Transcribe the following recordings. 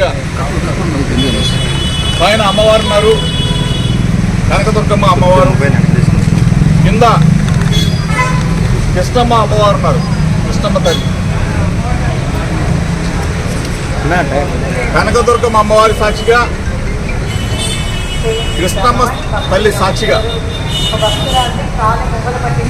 సాక్షిగా పైన అమ్మవారు ఉన్నారు. కనకదుర్గమ్మ అమ్మవారు. కింద కృష్ణమ్మ అమ్మవారు ఉన్నారు. కృష్ణమ్మ తల్లి. కనకదుర్గమ్మ అమ్మవారి సాక్షిగా కృష్ణమ్మ తల్లి సాక్షిగా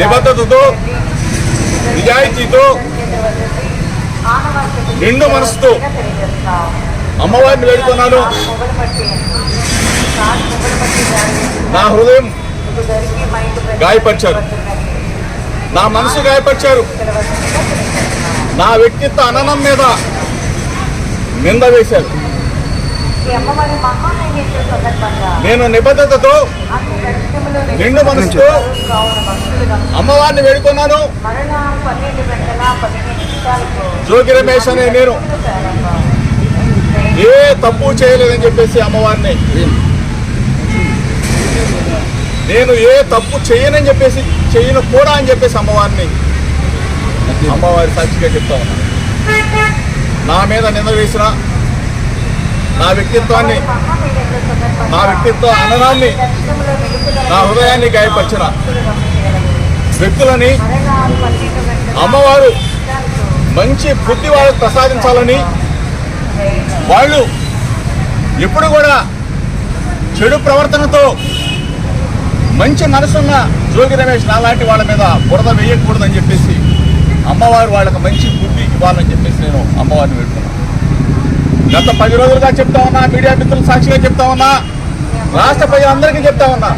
నిబద్ధతతో నిజాయితీతో నిండు మనసుతో అమ్మవారిని వేడుకున్నాను. నా హృదయం గాయపరిచారు. నా మనసు గాయపరిచారు. నా వ్యక్తిత్వ అననం మీద నింద వేశారు. నేను నిబద్ధతతో నిండు మనసుతో అమ్మవారిని వేడుకున్నాను. జోగి రమేష్ అనే నేను. తప్పు చేయలేదని చెప్పేసి అమ్మవారిని. నేను ఏ తప్పు చేయనని చెప్పేసి చేయను కూడా అని చెప్పేసి అమ్మవారిని అమ్మవారి సాక్షిగా చెప్తా నా మీద నింద వేసిన నా వ్యక్తిత్వాన్ని నా వ్యక్తిత్వ అననాన్ని నా హృదయాన్ని గాయపరిచిన వ్యక్తులని అమ్మవారు మంచి బుద్ధి వాళ్ళకు ప్రసాదించాలని వాళ్ళు ఎప్పుడు కూడా చెడు ప్రవర్తనతో మంచి మనసున్న జోగి రమేష్ నాలాంటి వాళ్ళ మీద బురద వేయకూడదని చెప్పేసి అమ్మవారు వాళ్ళకి మంచి బుద్ధి ఇవ్వాలని చెప్పేసి నేను అమ్మవారిని పెట్టుకున్నాను గత పది రోజులుగా చెప్తా ఉన్నా మీడియా మిత్రులు సాక్షిగా చెప్తా ఉన్నా రాష్ట్ర ప్రజలందరికీ చెప్తా ఉన్నా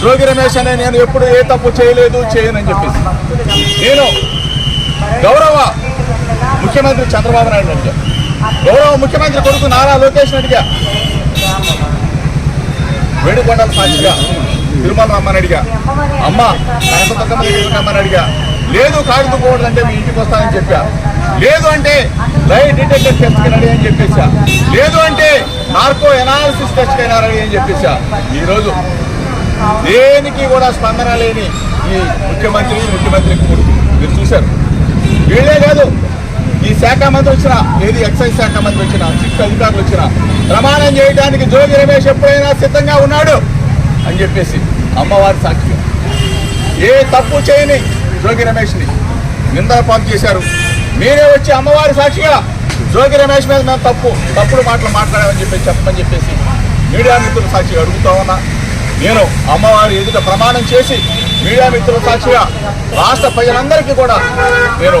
జోగి రమేష్ అనే నేను ఎప్పుడు ఏ తప్పు చేయలేదు చేయనని చెప్పేసి. నేను గౌరవ ముఖ్యమంత్రి చంద్రబాబు నాయుడు అడిగా గౌరవ ముఖ్యమంత్రి కొడుకు నారా లోకేష్ అడిగా వేడుకొండల సాక్షిగా తిరుమల రమ్మని అడిగా. అమ్మ కనకదుర్గమ్మ అడిగా. లేదు కాకపోకూడదు అంటే మీ ఇంటికి వస్తానని చెప్పా. లేదు అంటే లైట్ డిటెక్టర్ టెస్ట్కి రెడీ అని చెప్పేసా. లేదు అంటే నార్కో ఎనాలిసిస్ టెస్ట్కి రెడీ అని చెప్పేసా. ఈరోజు దేనికి కూడా స్పందన లేని ఈ ముఖ్యమంత్రి ముఖ్యమంత్రి మీరు చూశారు. వీళ్ళే కాదు ఈ శాఖ మంత్రి వచ్చిన ఏది ఎక్సైజ్ శాఖ మంత్రి వచ్చిన సిక్స్ అధికారులు వచ్చిన ప్రమాణం చేయడానికి జోగి రమేష్ ఎప్పుడైనా సిద్ధంగా ఉన్నాడు అని చెప్పేసి అమ్మవారి సాక్షిగా ఏ తప్పు చేయని జోగి రమేష్ని నిందల పాలు చేశారు. మీరే వచ్చి అమ్మవారి సాక్షిగా జోగి రమేష్ మీద మేము తప్పు తప్పుడు మాటలు మాట్లాడామని చెప్పేసి చెప్పమని చెప్పేసి మీడియా మిత్రుల సాక్షిగా అడుగుతా ఉన్నా. నేను అమ్మవారి ఎదుట ప్రమాణం చేసి మీడియా మిత్రుల సాక్షిగా రాష్ట్ర ప్రజలందరికీ కూడా నేను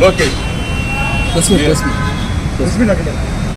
లోకేష్ ప్రెస్ మీట్ ప్రెస్